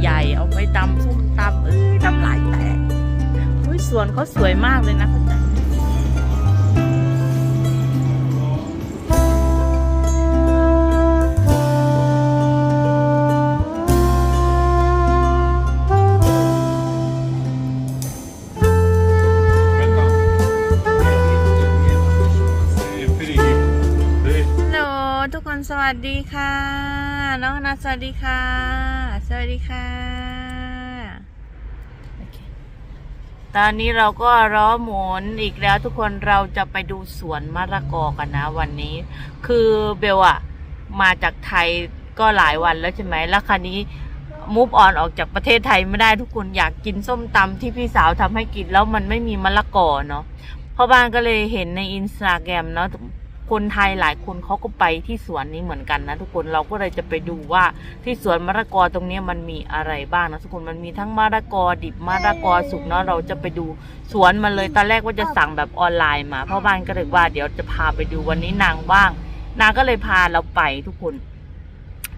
ใหญ่ๆ เอาไปตำส้มตำเอ้ยน้ำลายแตกเฮ้ยสวนเขาสวยมากเลยนะคุณต สวัสดีค่ะ น้องนัทสวัสดีค่ะ สวัสดีค่ะ ตอนนี้เราก็ล้อหมุนอีกแล้วทุกคนเราจะไปดูสวนมะละกอกันนะวันนี้ คือเบลอะมาจากไทยก็หลายวันแล้วใช่ไหมแล้วคราวนี้มูฟออนออกจากประเทศไทยไม่ได้ทุกคนอยากกินส้มตำที่พี่สาวทำให้กินแล้วมันไม่มีมะละกอเนาะพ่อบ้านก็เลยเห็นในอินสตาแกรมเนาะ คนไทยหลายคนเขาก็ไปที่สวนนี้เหมือนกันนะทุกคนเราก็เลยจะไปดูว่าที่สวนมะละกอตรงนี้มันมีอะไรบ้างนะทุกคนมันมีทั้งมะละกอดิบมะละกอสุกเนาะเราจะไปดูสวนมันเลยตอนแรกว่าจะสั่งแบบออนไลน์มาพราะบ้านก็เลยว่าเดี๋ยวจะพาไปดูวันนี้นางว่าง นางก็เลยพาเราไปทุกคน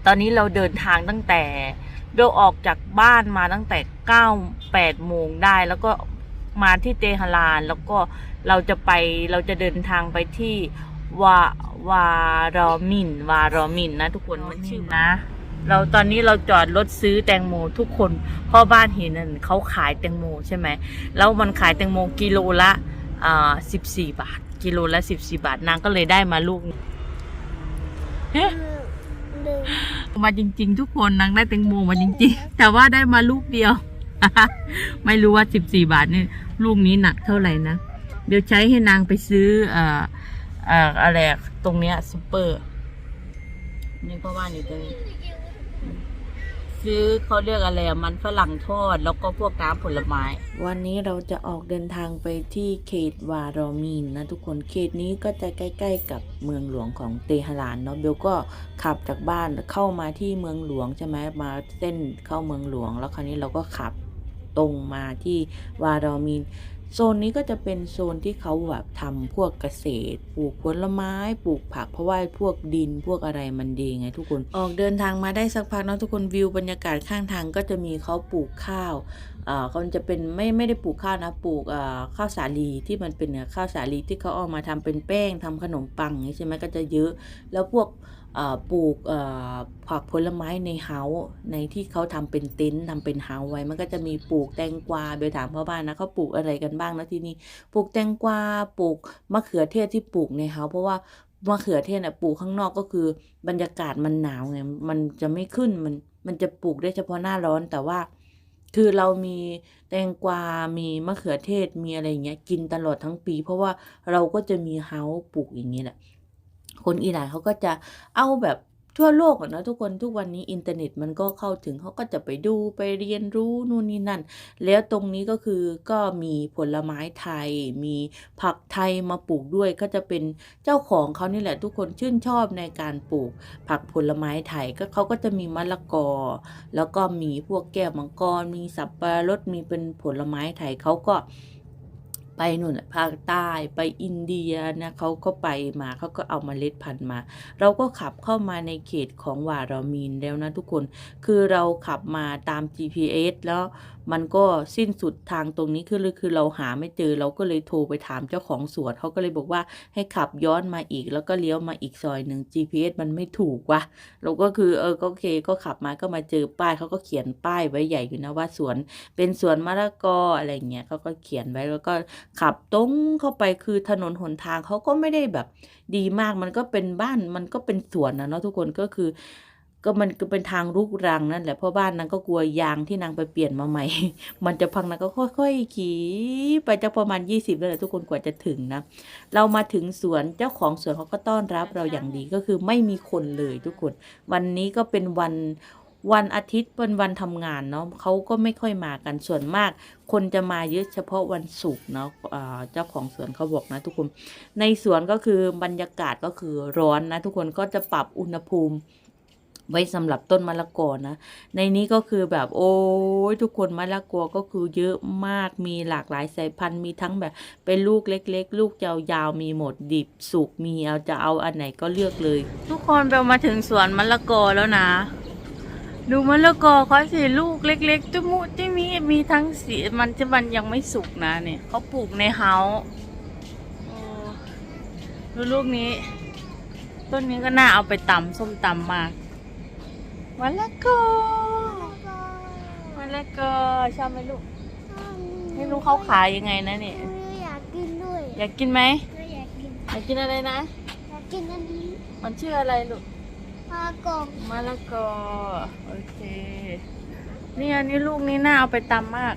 ตอนนี้เราเดินทางตั้งแต่เบลออกจากบ้านมาตั้งแต่เก้าแปดโมงได้แล้วก็มาที่เตหะราน แล้วก็เราจะไปเราจะเดินทางไปที่ วาวารอมิน วารอมินนะทุกคนมันชื่อนะ เราตอนนี้เราจอดรถซื้อแตงโมทุกคนเพ่อบ้านเห็นนั่นเขาขายแตงโมใช่ไหมแล้วมันขายแตงโมกิโลละอ่าสิบสี่บาท กิโลละสิบสี่บาทนางก็เลยได้มาลูกนึงเฮ้มาจริง ๆ ทุกคนนางได้แตงโมมาจริง ๆ แต่ว่าได้มาลูกเดียว ไม่รู้ว่าสิบสี่บาทนี่ลูกนี้หนักเท่าไหร่นะเดี๋ยวใช้ให้นางไปซื้อเอ่อเอ่ออะไรตรงเนี้ยซูเปอร์นี่ก็ว่านี่ตรงนี้ซื้อเขาเรียกอะไรมันฝรั่งทอด แล้วก็พวกน้ำผลไม้ วันนี้เราจะออกเดินทางไปที่เขตวารอมีนนะทุกคนเขตนี้ก็จะใกล้ ๆ กับเมืองหลวงของเตหะรานเนาะเบลก็ขับจากบ้านเข้ามาที่เมืองหลวงใช่ไหมมาเส้นเข้าเมืองหลวง แล้วคราวนี้เราก็ขับตรงมาที่วารอมีน โซนนี้ก็จะเป็นโซนที่เขาแบบทำพวกเกษตร ปลูกผลไม้ ปลูกผัก เพราะว่าพวกดินพวกอะไรมันดีไงทุกคน ออกเดินทางมาได้สักพักเนาะทุกคนวิวบรรยากาศข้างทางก็จะมีเขาปลูกข้าว เขาจะเป็นไม่ไม่ได้ปลูกข้าวนะปลูกข้าวสาลีที่มันเป็นข้าวสาลีที่เขาเอามาทำเป็นแป้งทำขนมปังนี้ใช่ไหมก็จะเยอะ แล้วพวกปลูกผักผลไม้ในเฮาในที่เขาทำเป็นเต็นท์ทำเป็นเฮาไว้ มันก็จะมีปลูกแตงกวาโดยถามพ่อบ้านนะเขาปลูกอะไรกันบ้างนะที่นี่ปลูกแตงกวาปลูกมะเขือเทศที่ปลูกในเฮาเพราะว่ามะเขือเทศน่ะปลูกข้างนอกก็คือบรรยากาศมันหนาวไงมันจะไม่ขึ้นมันมันจะปลูกได้เฉพาะหน้าร้อนแต่ว่า คือเรามีแตงกวา มีมะเขือเทศ มีอะไรอย่างเงี้ย กินตลอดทั้งปี เพราะว่าเราก็จะมีเฮาส์ปลูกอย่างนี้แหละ คนอิหร่านเขาก็จะเอาแบบ ทั่วโลกอะเนะทุกคนทุกวันนี้อินเทอร์เน็ตมันก็เข้าถึงเขาก็จะไปดูไปเรียนรู้นู่นนี่นั่น แล้วตรงนี้ก็คือก็มีผลไม้ไทย มีผักไทยมาปลูกด้วยก็จะเป็นเจ้าของเขานี่แหละ ทุกคนชื่นชอบในการปลูก ผักผลไม้ไทยก็เขาก็จะมีมะละกอ แล้วก็มีพวกแก้วมังกรมีสับปะรดมีเป็นผลไม้ไทยเขาก็ ไปนู่นน่ะภาคใต้ไปอินเดียนะเขาก็ไปมาเขาก็เอามาเมล็ดพันธุ์มา เราก็ขับเข้ามาในเขตของวารามีนแล้วนะทุกคน คือเราขับมาตาม GPS แล้ว มันก็สิ้นสุดทางตรงนี้คือคือเราหาไม่เจอเราก็เลยโทรไปถามเจ้าของสวนเขาก็เลยบอกว่าให้ขับย้อนมาอีก แล้วก็เลี้ยวมาอีกซอยหนึ่ง GPS มันไม่ถูกว่ะเราก็คือเออก็โอเคก็ขับมาก็มาเจอป้ายเขาก็เขียนป้ายไว้ใหญ่อยู่นะว่าสวนเป็นสวนมะละกออะไรเงี้ยเขาก็เขียนไว้แล้วก็ขับตรงเข้าไปคือถนนหนทางเขาก็ไม่ได้แบบดีมากมันก็เป็นบ้านมันก็เป็นสวนนะเนาะทุกคนก็คือ ก็มันก็เป็นทางลูกรังนั่นแหละเพราะบ้านนางก็กลัวยางที่นางไปเปลี่ยนมาใหม่ มันจะพังนางก็ค่อยๆขี่ไปจะประมาณยี่สิบแล้วแหละทุกคนกว่าจะถึงนะ เรามาถึงสวนเจ้าของสวนเขาก็ต้อนรับเราอย่างดีก็คือไม่มีคนเลยทุกคน วันนี้ก็เป็นวันวันอาทิตย์เป็นวันทำงานเนาะเขาก็ไม่ค่อยมากันส่วนมาก คนจะมาเยอะเฉพาะวันศุกร์เนาะอ่าเจ้าของสวนเขาบอกนะทุกคน ในสวนก็คือบรรยากาศก็คือร้อนนะทุกคนก็จะปรับอุณหภูมิ ไว้สำหรับต้นมะละกอนะ ในนี้ก็คือแบบโอ้ยทุกคนมะละกอก็คือเยอะมากมีหลากหลายสายพันธุ์มีทั้งแบบเป็นลูกเล็ก ๆ ลูกยาวๆมีหมดดิบสุกมีเอาจะเอาอันไหนก็เลือกเลย ทุกคนเรามาถึงสวนมะละกอแล้วนะ ดูมะละกอเขาสิลูกเล็ก ๆจุมุที่มีมีทั้งสีมันจะมันยังไม่สุกนะเนี่ยเขาปลูกในเฮาส์ดูลูกนี้ ต้นนี้ก็น่าเอาไปตำส้มตำมาก มะละกอมะละกอชอบไหมลูก ไม่รู้เขาขายยังไงนะเนี่ย อยากกินด้วย อยากกินไหมก็อยากกิน อยากกินอะไรนะ อยากกินอันนี้ มันชื่ออะไรลูกปลากรอบมะละกอ โอเคนี่อันนี้ลูกนี้น่าเอาไปตำมาก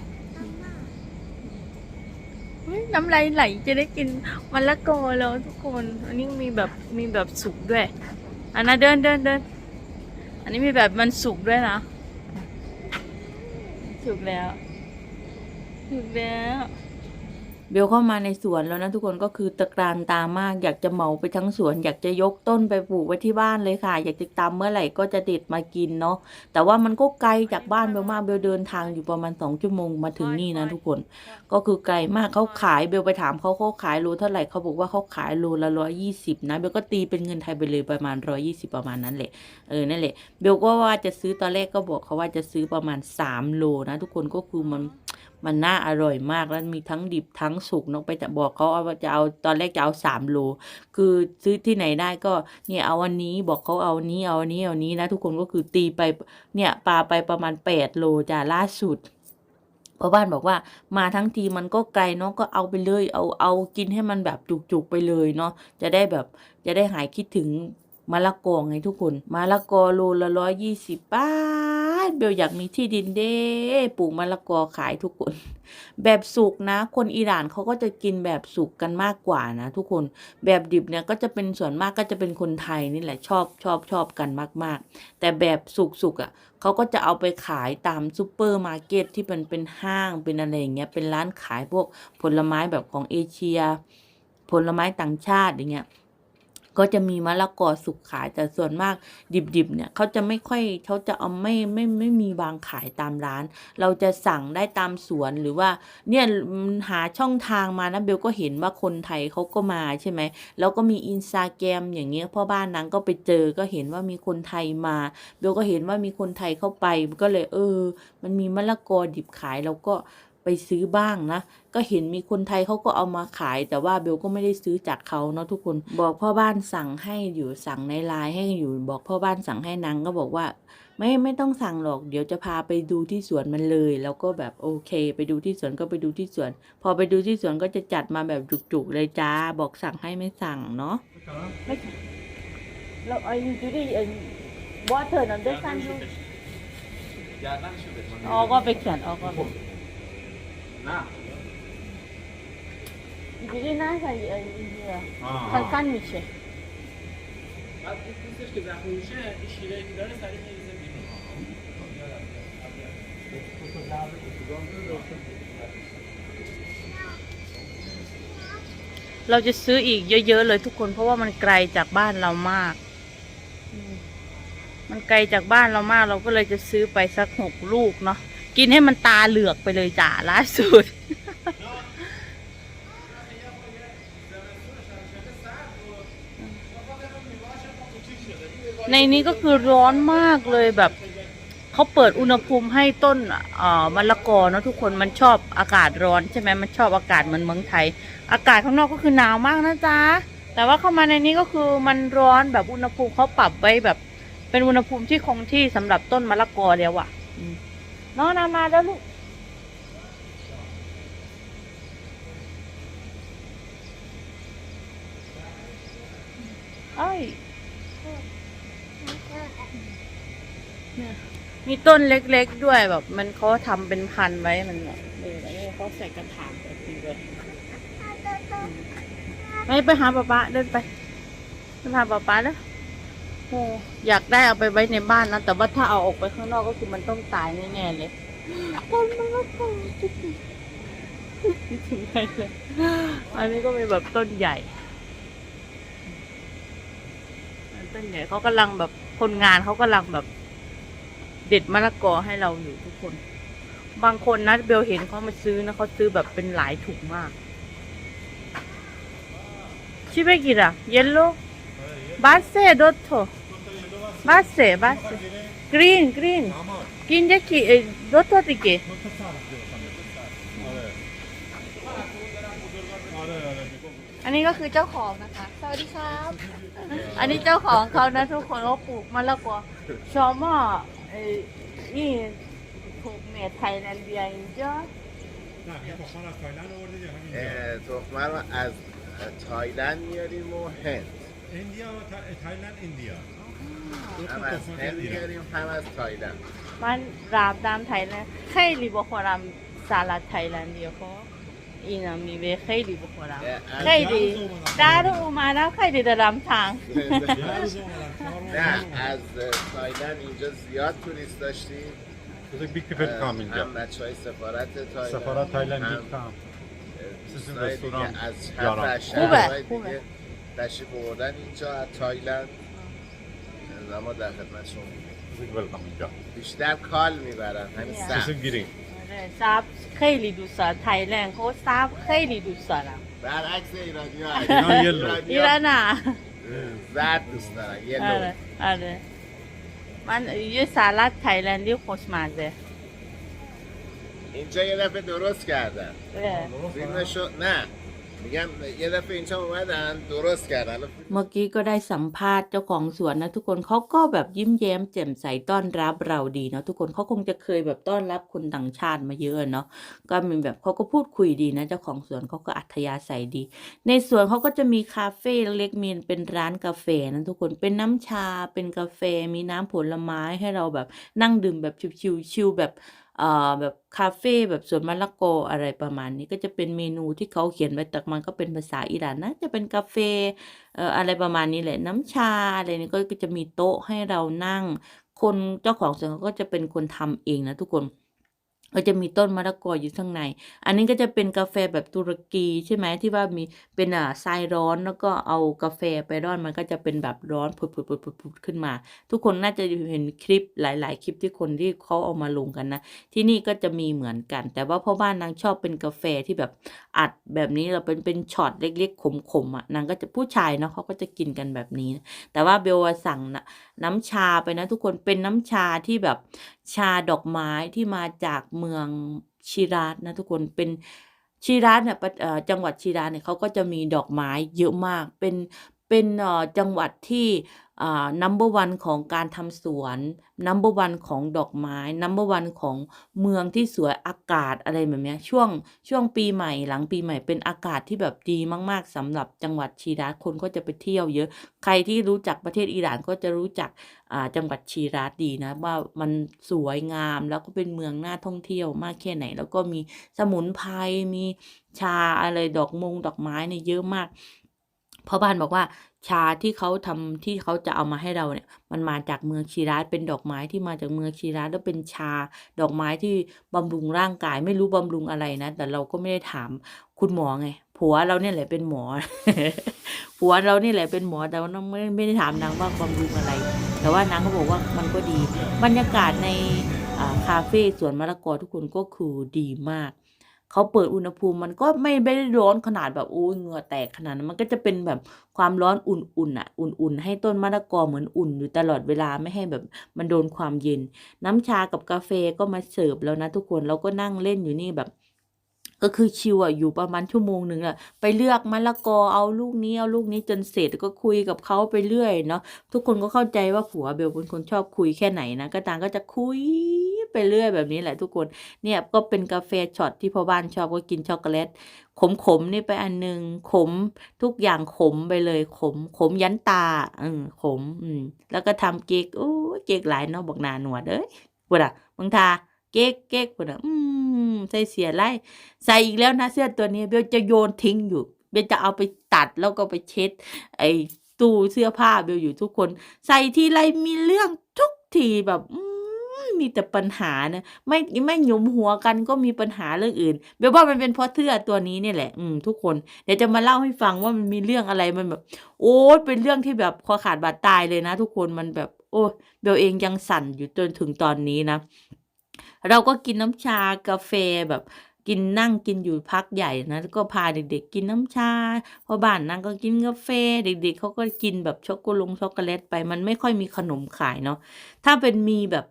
เฮ้ยน้ำลายไหลจะได้กินมะละกอแล้วทุกคน อันนี้มีแบบมีแบบสุกด้วย อันนั้นเดินเดินเดินอั นนี้มีแบบมันสุกด้วยนะ สุกแล้ว สุกแล้ว เบลเข้ามาในสวนแล้วนะทุกคนก็คือตะกรานตามาก อยากจะเหมาไปทั้งสวน อยากจะยกต้นไปปลูกไว้ที่บ้านเลยค่ะ อยากจะตามเมื่อไหร่ก็จะเด็ดมากินเนาะแต่ว่ามันก็ไกลจากบ้านเบลมากเบลเดินทางอยู่ประมาณสองชั่วโมงมาถึงนี่นะทุกคน ก็คือไกลมากเขาขายเบลไปถามเขาเขาขายโลเท่าไหร่เขาบอกว่าเขาขายโลละร้อยยี่สิบนะเบลก็ตีเป็นเงินไทยไปเลยประมาณร้อยี่สิบประมาณนั้นแหละเออนั่นแหละเบลก็ว่าจะซื้อตอนแรกก็บอกเขาว่าจะซื้อประมาณสามโลนะทุกคนก็คือมัน มันน่าอร่อยมากแล้วมีทั้งดิบทั้งสุกเนกไปจะบอกเขาเอาจะเอาตอนแรกจะเอาสามโลคือซื้อที่ไหนได้ก็เนี่ยเอาวันนี้บอกเขาเอาอันนี้เอาอันนี้เอาอันนี้นะทุกคนก็คือตีไปเนี่ยปลาไปประมาณแปดโลจ้าล่าสุดพราะบ้านบอกว่ามาทั้งทีมันก็ไกลเนาะก็เอาไปเลย เอาเอากินให้มันแบบจุกๆไปเลยเนาะจะได้แบบจะได้หายคิดถึง มะละกอไงทุกคนมะละกอโลละร้อยยี่สิบบาทเบลอยากมีที่ดินเด้ปลูกมะละกอขายทุกคน แบบสุกนะ คนอิหร่านเขาก็จะกินแบบสุกกันมากกว่านะ ทุกคนแบบดิบเนี่ยก็จะเป็นส่วนมากก็จะเป็นคนไทยนี่แหละชอบชอบชอบกันมาก ๆ แต่แบบสุกๆอะเขาก็จะเอาไปขายตามซูเปอร์มาร์เก็ตที่มันเป็นห้างเป็นอะไรอย่างเงี้ยเป็นร้านขายพวกผลไม้แบบของเอเชีย ผลไม้ต่างชาติอย่างเงี้ย ก็จะมีมะละกอสุกขายแต่ส่วนมากดิบๆเนี่ยเขาจะไม่ค่อยเขาจะเอาไม่ไม่ไม่มีวางขายตามร้าน เราจะสั่งได้ตามสวนหรือว่าเนี่ยหาช่องทางมานะเบลก็เห็นว่าคนไทยเขาก็มาใช่ไหมแล้วก็มีอินสตาแกรมอย่างเงี้ยพ่อบ้านนางก็ไปเจอก็เห็นว่ามีคนไทยมาเบลก็เห็นว่ามีคนไทยเข้าไปก็เลยเออ มันมีมะละกอดิบขายเราก็ ไปซื้อบ้างนะ ก็เห็นมีคนไทยเขาก็เอามาขาย แต่ว่าเบลก็ไม่ได้ซื้อจากเขาเนาะทุกคนบอกพ่อบ้านสั่งให้อยู่สั่งในไลน์ให้อยู่บอกพ่อบ้านสั่งให้นางก็บอกว่า ไม่ไม่ต้องสั่งหรอกเดี๋ยวจะพาไปดูที่สวนมันเลย แล้วก็แบบโอเค ไปดูที่สวนก็ไปดูที่สวน พอไปดูที่สวนก็จะจัดมาแบบจุกๆเลยจ้า บอกสั่งให้ไม่สั่งเนาะไม่เราไอ้ดูดิไอ้วอเตอร์นั่นได้สั่งอยู่ Ja, nach Schubert. Man อ๋อก็ไปเขียนอ๋อก็ Na. ดูดิน่าใส่ไอ้เนี่ย Aha. คันคันมิเช بعد این دوستش که زخمی میشه این شیره که داره سریع میریزه بیرون เราจะซื้ออีกเยอะๆเลยทุกคนเพราะว่ามันไกลจากบ้านเรามากอืมมันไกลจากบ้านเรามาก เราก็เลยจะซื้อไปสักหกลูกเนาะ กินให้มันตาเหลือกไปเลยจ้าล่าสุด ในนี้ก็คือร้อนมากเลยแบบเขาเปิดอุณหภูมิให้ต้นเอ่อมะละกอเนะทุกคนมันชอบอากาศร้อนใช่ไหมมันชอบอากาศเหมือนเมืองไทย อากาศข้างนอกก็คือหนาวมากนะจ๊ะแต่ว่าเข้ามาในนี้ก็คือมันร้อนแบบอุณหภูมิเขาปรับไว้แบบ เป็นอุณหภูมิที่คงที่สำหรับต้นมะละกอแล้วอะอื น้องนามาแล้วลูกเอ้ยเนี่ยมีต้นเล็กๆด้วยแบบ มันเขาทำเป็นพันธุ์ไว้มันแบบเออแล้วเขาใส่กระถางแบบนี้เลยไปไปหาป๊าป๊าเดินไปไปหาป๊าป๊าแล้ว โอ้อยากได้เอาไปไว้ในบ้านนะ แต่ว่าถ้าเอาออกไปข้างนอกก็คือมันต้องตายแน่ๆเลยต้นมะละกอคิดถึงคิดถึงใครเลยอันนี้ก็มีแบบต้นใหญ่ต้นใหญ่เขากำลังแบบคนงานเขากำลังแบบ เด็ดมะละกอให้เราอยู่ทุกคน บางคนนะเบลเห็นเขามาซื้อนะเขาซื้อแบบเป็นหลายถุงมากชิเบกิระเยลโลบาเซ่ดอตโต บาเซ่บาเซ่ green green Damat. green jackie eh, dotto di che Çok tasarruf diyorsan da tasarruf. Evet. Ara ara. อันนี้ก็คือเจ้าของนะคะ สวัสดีครับ อันนี้เจ้าของเขานะทุกคนเขาปลูกมะละกอชอมอเอ้ยนี่ปลูกเมทไทยแลนด์เบียร์เจ้า Ne, bir bakan az Tayland orada ya. Hani اه، تخمه رو از تایلند میاریم و هند India ve Ta- e, Tayland, من رفتم تایلند. خیلی بخورم سالاد تایلندی خب؟ اینا میوه خیلی بخورم. خیلی. در اومدم خیلی دارم تنگ. نه از تایلند اینجا زیاد توریست داشتیم. از بیگ پیپل کام اینجا. هم بچه سفارت تایلند سفارت تایلند کام رستوران از خوبه خوبه. تشریف بردن اینجا از تایلند. ما ما در خدمت شما بودیم بیشتر کال می‌برن همین سبز. آره، سبز خیلی دوست دارم. تایلند خود سبز خیلی دوست دارم. برعکس ایرانی ها ایران یلو ایران نه. زرد دوست دارم یلو آره آره. من یه سالاد تایلندی خوشمزه. اینجا یه دفعه درست کردم فیلمشو نه. เมื่อกี้ก็ได้สัมภาษณ์เจ้าของสวนนะทุกคนเขาก็แบบยิ้มแย้มแจ่มใสต้อนรับเราดีเนาะทุกคนเขาคงจะเคยแบบต้อนรับคนต่างชาติมาเยอะเนาะก็มีแบบเขาก็พูดคุยดีนะเจ้าของสวนเขาก็อัธยาศัยดี ในสวนเขาก็จะมีคาเฟ่เล็กๆมีเป็นร้านกาแฟนะทุกคนเป็นน้ำชาเป็นกาแฟมีน้ำผลไม้ให้เราแบบนั่งดื่มแบบชิวๆแบบ แบบคาเฟ่แบบสวนมะละกออะไรประมาณนี้ก็จะเป็นเมนูที่เขาเขียนไว้แต่มันก็เป็นภาษาอิหร่านนะจะเป็นกาเฟเอ่ออะไรประมาณนี้แหละน้ำชาอะไรนี่ก็จะมีโต๊ะให้เรานั่ง คนเจ้าของสวนเขาก็จะเป็นคนทำเองนะทุกคน ก็จะมีต้นมะละกออยู่ข้างใน อันนี้ก็จะเป็นกาแฟแบบตุรกีใช่ไหมที่ว่ามีเป็นอ่าทรายร้อนแล้วก็เอากาแฟไปร่อนมันก็จะเป็นแบบร้อนผุดๆๆๆขึ้นมา ทุกคนน่าจะเห็นคลิปหลาย ๆ คลิปที่คนที่เขาเอามาลงกันนะ ที่นี่ก็จะมีเหมือนกัน แต่ว่าพ่อบ้านนางชอบเป็นกาแฟที่แบบอัดแบบนี้เราเป็นเป็นช็อตเล็ก ๆ ขม ๆ อะนางก็จะผู้ชายเนาะเขาก็จะกินกันแบบนี้ แต่ว่าเบลสั่งนะน้ำชาไปนะทุกคนเป็นน้ำชาที่แบบ ชาดอกไม้ที่มาจากเมืองชิราสนะทุกคนเป็นชิราสเนี่ยประจังหวัดชิราสเนี่ยเขาก็จะมีดอกไม้เยอะมากเป็นเป็นอ่อจังหวัดที่ อ่า number one ของการทำสวน number one ของดอกไม้ number one ของเมืองที่สวยอากาศอะไรแบบนี้ช่วงช่วงปีใหม่หลังปีใหม่เป็นอากาศที่แบบดีมากๆสำหรับจังหวัดชีรัตคนก็จะไปเที่ยวเยอะ ใครที่รู้จักประเทศอิหร่านก็จะรู้จักอ่าจังหวัดชีรัตดีนะว่ามันสวยงามแล้วก็เป็นเมืองน่าท่องเที่ยวมากแค่ไหน แล้วก็มีสมุนไพรมีชาอะไรดอกมงดอกไม้เนี่ยเยอะมาก พ่อบ้านบอกว่าชาที่เขาทำที่เขาจะเอามาให้เราเนี่ย มันมาจากเมืองชีรัตเป็นดอกไม้ที่มาจากเมืองชีรัตแล้วเป็นชาดอกไม้ที่บำรุงร่างกาย ไม่รู้บำรุงอะไรนะ แต่เราก็ไม่ได้ถามคุณหมอไงผัวเราเนี่ยแหละเป็นหมอ ผัวเรานี่แหละเป็นหมอแต่ว่าน้องไม่ไม่ได้ถามนางว่าบำรุงอะไร แต่ว่านางก็บอกว่ามันก็ดี บรรยากาศในคาเฟ่สวนมะละกอทุกคนก็คือดีมาก เขาเปิดอุณหภูมิมันก็ไม่ไม่ได้ร้อนขนาดแบบโอ้ยเหงื่อแตกขนาดนั้นมันก็จะเป็นแบบความร้อนอุ่นๆอะ อุ่นๆ ให้ต้นมะละกอเหมือนอุ่นอยู่ตลอดเวลาไม่ให้แบบมันโดนความเย็น น้ำชากับกาแฟก็มาเสิร์ฟแล้วนะทุกคนเราก็นั่งเล่นอยู่นี่แบบ ก็คือชิวอะอยู่ประมาณชั่วโมงหนึ่งอะไปเลือกมะละกอเอาลูกนี้เอาลูกนี้จนเสร็จก็คุยกับเขาไปเรื่อยเนาะทุกคนก็เข้าใจว่าผัวเบลเป็นคนชอบคุยแค่ไหนนะก็ต่างก็จะคุยไปเรื่อยแบบนี้แหละทุกคนเนี่ยก็เป็นกาแฟช็อตที่พ่อบ้านชอบก็กินช็อกโกแลตขมขมๆนี่ไปอันหนึ่งขมทุกอย่างขมไปเลย ขม ขมยันตาอืมขมอืมแล้วก็ทำเก๊กโอ้เก๊กหลายเนาะบอกหนาหนวดเอ้ยปวดอะมึงทา เก๊กเก๊กปวดอะอืมใส่เสียไล่ใส่อีกแล้วนะเสื้อตัวนี้เบลจะโยนทิ้งอยู่ เบลจะเอาไปตัดแล้วก็ไปเช็ด ไอ้ตู้เสื้อผ้าเบลอยู่ทุกคน ใส่ทีไรมีเรื่องทุกทีแบบมีแต่ปัญหานะไม่ไม่หยุมหัวกันก็มีปัญหาเรื่องอื่นเบลว่ามันเป็นเพราะเสื้อตัวนี้เนี่ยแหละ อืมทุกคนเดี๋ยวจะมาเล่าให้ฟังว่ามันมีเรื่องอะไรมันแบบ โอ้เป็นเรื่องที่แบบคอขาดบาดตายเลยนะ ทุกคนมันแบบ โอ้เบลเองยังสั่นอยู่จนถึงตอนนี้นะ เราก็กินน้ำชากาแฟแบบกินนั่งกินอยู่พักใหญ่นะแล้วก็พาเด็กๆ กินน้ำชาพอบ้านนั่งก็กินกาแฟ เด็ก ๆเขาก็กินแบบช็อกโกลงช็อกโกแลตไป มันไม่ค่อยมีขนมขายเนาะถ้าเป็นมีแบบ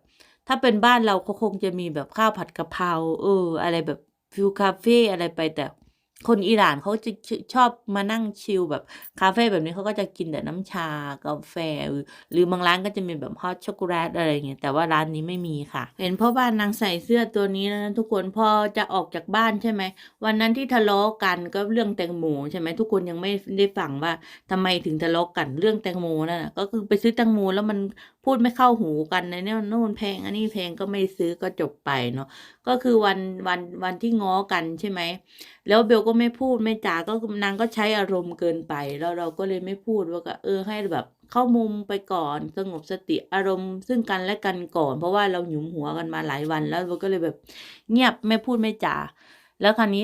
ถ้าเป็นบ้านเราก็คงจะมีแบบข้าวผัดกะเพราเออ อะไรแบบฟิวคาเฟ่อะไรไปแต่ คนอิหร่านเขาจะชอบมานั่งชิลแบบคาเฟ่แบบนี้เขาก็จะกินแต่น้ำชากาแฟ หรือบางร้านก็จะมีแบบฮอตช็อกโกแลตอะไรอย่างเงี้ยแต่ว่าร้านนี้ไม่มีค่ะ เห็นพ่อบ้านนางใส่เสื้อตัวนี้แล้วนะทุกคนพอจะออกจากบ้านใช่ไหม วันนั้นที่ทะเลาะกันก็เรื่องแตงโมใช่ไหมทุกคนยังไม่ได้ฟังว่าทำไมถึงทะเลาะกันเรื่องแตงโมนั่นก็คือไปซื้อแตงโมแล้วมัน พูดไม่เข้าหูกันในเนี่ยโน่นแพงอันนี้แพงก็ไม่ซื้อก็จบไปเนาะก็คือวันวันวันที่ง้อกันใช่ไหมแล้วเบลก็ไม่พูดไม่จาก็นางก็ใช้อารมณ์เกินไป แล้วเราก็เลยไม่พูดว่าก็เออให้แบบเข้ามุมไปก่อนสงบสติอารมณ์ซึ่งกันและกันก่อน เพราะว่าเราหยุมหัวกันมาหลายวันแล้วเบลก็เลยแบบเงียบไม่พูดไม่จาแล้วคราวนี้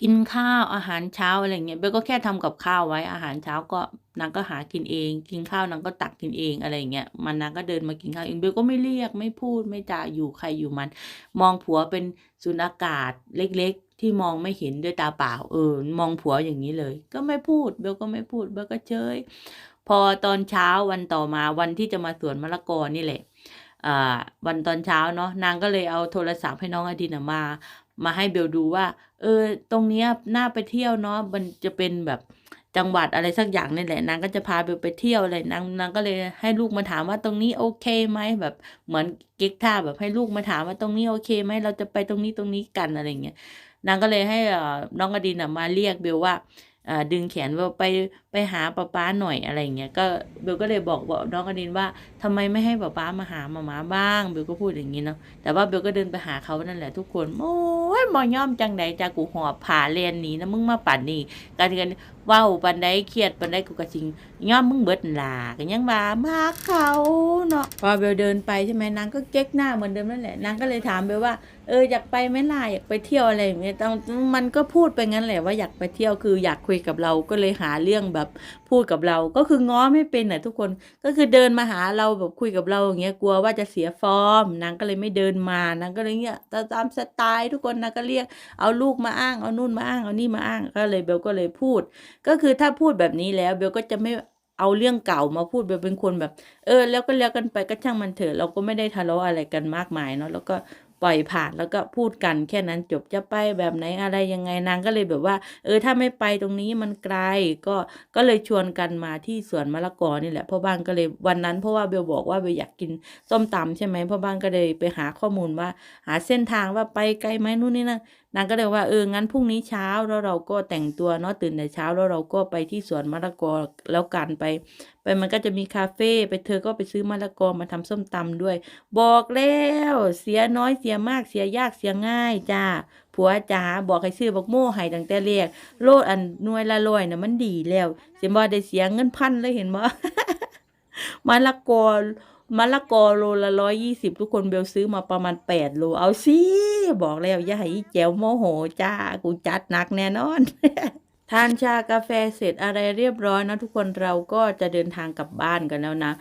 กินข้าวอาหารเช้าอะไรเงี้ยเบลก็แค่ทำกับข้าวไว้อาหารเช้าก็นางก็หากินเอง กินข้าวนางก็ตักกินเองอะไรเงี้ยมันนางก็เดินมากินข้าวเองเบลก็ไม่เรียกไม่พูดไม่จ่าอยู่ใครอยู่มัน มองผัวเป็นสุญญากาศเล็กๆ ที่มองไม่เห็นด้วยตาเปล่าเออมองผัวอย่างนี้เลย ก็ไม่พูดเบลก็ไม่พูดเบลก็เฉยพอตอนเช้าวันต่อมาวันที่จะมาสวนมะละกอนี่แหละอ่วันตอนเช้าเนาะนางก็เลยเอาโทรศัพท์ให้น้องอดินมา มาให้เบลดูว่า เออ ตรงนี้น่าไปเที่ยวเนาะมันจะเป็นแบบจังหวัดอะไรสักอย่างนี่แหละนางก็จะพาเบลไปเที่ยวอะไรนางนางก็เลยให้ลูกมาถามว่าตรงนี้โอเคไหมแบบเหมือนเก๊กท่าแบบให้ลูกมาถามว่าตรงนี้โอเคไหมเราจะไปตรงนี้ตรงนี้กันอะไรเงี้ยนางก็เลยให้อ่อน้องอดินมาเรียกเบลว่า ดึงแขนเบลไปไปหาป้าป้าหน่อยอะไรเงี้ยก็เบลก็เลยบอกบอกน้องอดินว่าทำไมไม่ให้ป้าป้ามาหามามาบ้างเบลก็พูดอย่างนี้เนาะแต่ว่าเบลก็เดินไปหาเขานั่นแหละทุกคนโอ้ยมอย่อมจังใดจากกูหอบผ่าเรียนหนีนะมึงมาปั่นนี่การกันว้าปันใดเครียดปันใดกูกระชิงย่อมมึงเบิดหลากันยังว่ามาเขาเนาะพอเบลเดินไปใช่ไหมนางก็เก๊กหน้าเหมือนเดิมนั่นแหละนางก็เลยถามเบลว่า เอออยากไปไหมล่ะอยากไปเที่ยวอะไรอย่างเงี้ยแต่มันก็พูดไปงั้นแหละว่าอยากไปเที่ยวคืออยากคุยกับเราก็เลยหาเรื่องแบบพูดกับเราก็คือง้อไม่เป็นน่ะทุกคนก็คือเดินมาหาเราแบบคุยกับเราอย่างเงี้ยกลัวว่าจะเสียฟอร์มนางก็เลยไม่เดินมานางก็เลยเงี้ยตามสไตล์ทุกคนนางก็เรียกเอาลูกมาอ้างเอานู่นมาอ้างเอานี่มาอ้างก็เลยเบลก็เลยพูด ก็คือถ้าพูดแบบนี้แล้วเบลก็จะไม่เอาเรื่องเก่ามาพูดเบลเป็นคนแบบ เออ แล้วก็แล้วกันไปก็ช่างมันเถอะเราก็ไม่ได้ทะเลาะอะไรกันมากมายเนาะแล้วก็ ปล่อยผ่านแล้วก็พูดกันแค่นั้นจบจะไปแบบไหนอะไรยังไงนางก็เลยแบบว่า เออถ้าไม่ไปตรงนี้มันไกลก็ก็เลยชวนกันมาที่สวนมะละกอนี่แหละพ่อบ้านก็เลยวันนั้นเพราะว่าเบลบอกว่าเบลอยากกินส้มตำใช่ไหมพ่อบ้านก็เลยไปหาข้อมูลว่า หาเส้นทางว่าไปไกลไหมนู่นนี่นั่นนางก็เลยว่าเอองั้นพรุ่งนี้เช้าแล้วเราก็แต่งตัวเนาะตื่นแต่เช้าแล้วเราก็ไปที่สวนมะละกอแล้วกันไป ไปมันก็จะมีคาเฟ่ไปเธอก็ไปซื้อมะละกอมาทำส้มตำด้วย บอกแล้วเสียน้อยเสียมากเสียยากเสียง่ายจ้าผัวจ๋าบอกให้ซื้อบักโม่ให้ตั้งแต่แรกโลดอันนวยละร้อยน่ะมันดีแล้วเสียบ่ได้เสียเงินพันเลยเห็นบ่มะละกอ มะละกอโลละร้อยยี่สิบทุกคนเบลซื้อมาประมาณแปดโล เอาสิบอกแล้วย่าให้อีแจวโมโหจ้า กูจัดหนักแน่นอน ทานชากาแฟเสร็จอะไรเรียบร้อยนะทุกคนเราก็จะเดินทางกลับบ้านกันแล้วนะ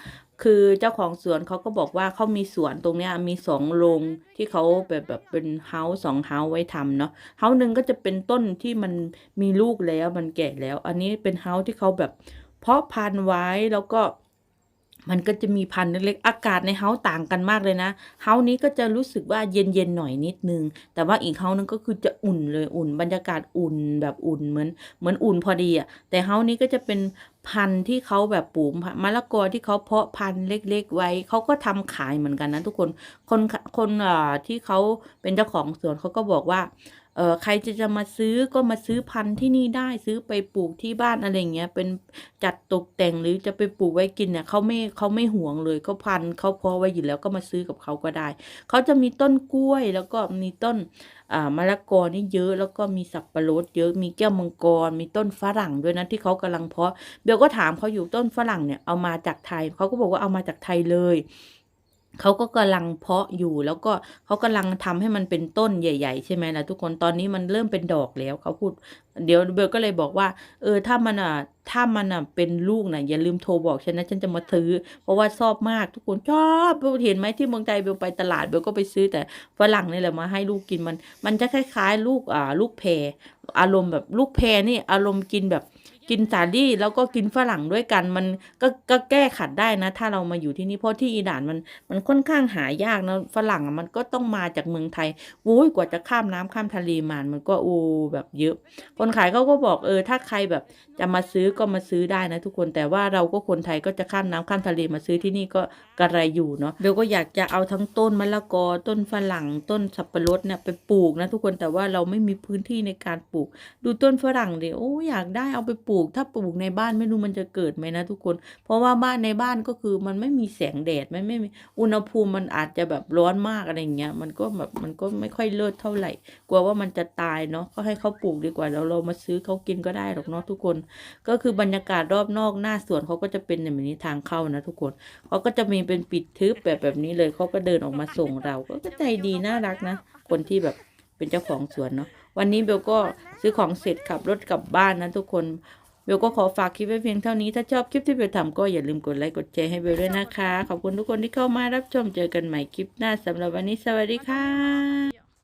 คือเจ้าของสวนเขาก็บอกว่าเขามีสวนตรงเนี้ยมีสองโรงที่เขาแบบแบบเป็นเฮาส์สองเฮาส์ไว้ทำเนาะเฮาส์หนึ่งก็จะเป็นต้นที่มันมีลูกแล้วมันแก่แล้ว อันนี้เป็นเฮาส์ที่เขาแบบ เพาะพันธุ์ไว้แล้วก็ มันก็จะมีพันธุ์เล็กๆอากาศในเฮาต่างกันมากเลยนะ เฮานี้ก็จะรู้สึกว่าเย็นๆหน่อยนิดนึง แต่ว่าอีกเฮานึงก็คือจะอุ่นเลยอุ่น บรรยากาศอุ่นแบบอุ่นเหมือนเหมือนอุ่นพอดีอะ แต่เฮานี้ก็จะเป็นพันธุ์ที่เขาแบบปลูกมะละกอที่เขาเพาะพันธุ์เล็ก ๆ ไว้ เขาก็ทำขายเหมือนกันนะทุกคน คนคนอ่าที่เขาเป็นเจ้าของสวนเขาก็บอกว่า เออใครจะจะมาซื้อก็มาซื้อพันธุ์ที่นี่ได้ซื้อไปปลูกที่บ้านอะไรเงี้ย เป็นจัดตกแต่งหรือจะไปปลูกไว้กินเนี่ยเขาไม่เขาไม่ห่วงเลยเขาพันธุ์เขาเพาะไว้อยู่แล้วก็มาซื้อกับเขาก็ได้เขาจะมีต้นกล้วยแล้วก็มีต้นอ่ามะละกอนี่เยอะแล้วก็มีสับปะรดเยอะมีแก้วมังกร มีต้นฝรั่งด้วยนะที่เขากำลังเพาะเบลก็ถามเขาอยู่ต้นฝรั่งเนี่ยเอามาจากไทยเขาก็บอกว่าเอามาจากไทยเลย เขาก็กำลังเพาะอยู่แล้วก็เขากำลังทำให้มันเป็นต้นใหญ่ ๆ ใช่ไหมล่ะทุกคนตอนนี้มันเริ่มเป็นดอกแล้วเขาพูด เดี๋ยวเบลก็เลยบอกว่า เออถ้ามันอะถ้ามันอะเป็นลูกน่ะอย่าลืมโทรบอกฉันนะฉันจะมาซื้อ เพราะว่าชอบมากทุกคนชอบเบลเห็นไหมที่เมืองไทยเบลไปตลาดเบลก็ไปซื้อแต่ฝรั่งนี่แหละมาให้ลูกกินมัน มันจะคล้าย ๆ ลูกอ่าลูกแพรอารมณ์แบบลูกแพรนี่อารมณ์กินแบบ กินสาลี่แล้วก็กินฝรั่งด้วยกัน มันก็ก็แก้ขัดได้นะ ถ้าเรามาอยู่ที่นี่เพราะที่อิหร่านมันมันค่อนข้างหายากนะฝรั่งมันก็ต้องมาจากเมืองไทยโอ้ยกว่าจะข้ามน้ำข้ามทะเลมามันก็โอ้แบบเยอะ คนขายเขาก็บอกเออ ถ้าใครแบบจะมาซื้อก็มาซื้อได้นะทุกคนแต่ว่าเราก็คนไทยก็จะข้ามน้ำข้ามทะเลมาซื้อที่นี่ก็กระไรอยู่เนาะเบลก็อยากจะเอาทั้งต้นมะละกอต้นฝรั่งต้นสับปะรดเนี่ยไปปลูกนะทุกคนแต่ว่าเราไม่มีพื้นที่ในการปลูก ดูต้นฝรั่งดิโอ้อยากได้เอาไปปลูกูก ถ้าปลูกในบ้านไม่รู้มันจะเกิดไหมนะทุกคน เพราะว่าบ้านในบ้านก็คือมันไม่มีแสงแดดมันไม่มีอุณหภูมิมันอาจจะแบบร้อนมากอะไรเงี้ยมันก็แบบมันก็ไม่ค่อยเลิศเท่าไหร่ กลัวว่ามันจะตายเนาะก็ให้เขาปลูกดีกว่าแล้วเรามาซื้อเขากินก็ได้หรอกเนาะทุกคน ก็คือบรรยากาศรอบนอกหน้าสวนเขาก็จะเป็นแบบนี้ทางเข้านะทุกคนเขาก็จะมีเป็นปิดทึบแบบแบบนี้เลยเขาก็เดินออกมาส่งเราก็ใจดีน่ารักนะ คนที่แบบเป็นเจ้าของสวนเนาะวันนี้เบลก็ซื้อของเสร็จขับรถกลับบ้านนะทุกคน เบลก็ขอฝากคลิปไว้เพียงเท่านี้ ถ้าชอบคลิปที่เบลทำก็อย่าลืมกดไลค์กดแชร์ให้เบลด้วยนะคะ ขอบคุณทุกคนที่เข้ามารับชมเจอกันใหม่คลิปหน้าสำหรับวันนี้สวัสดีค่ะ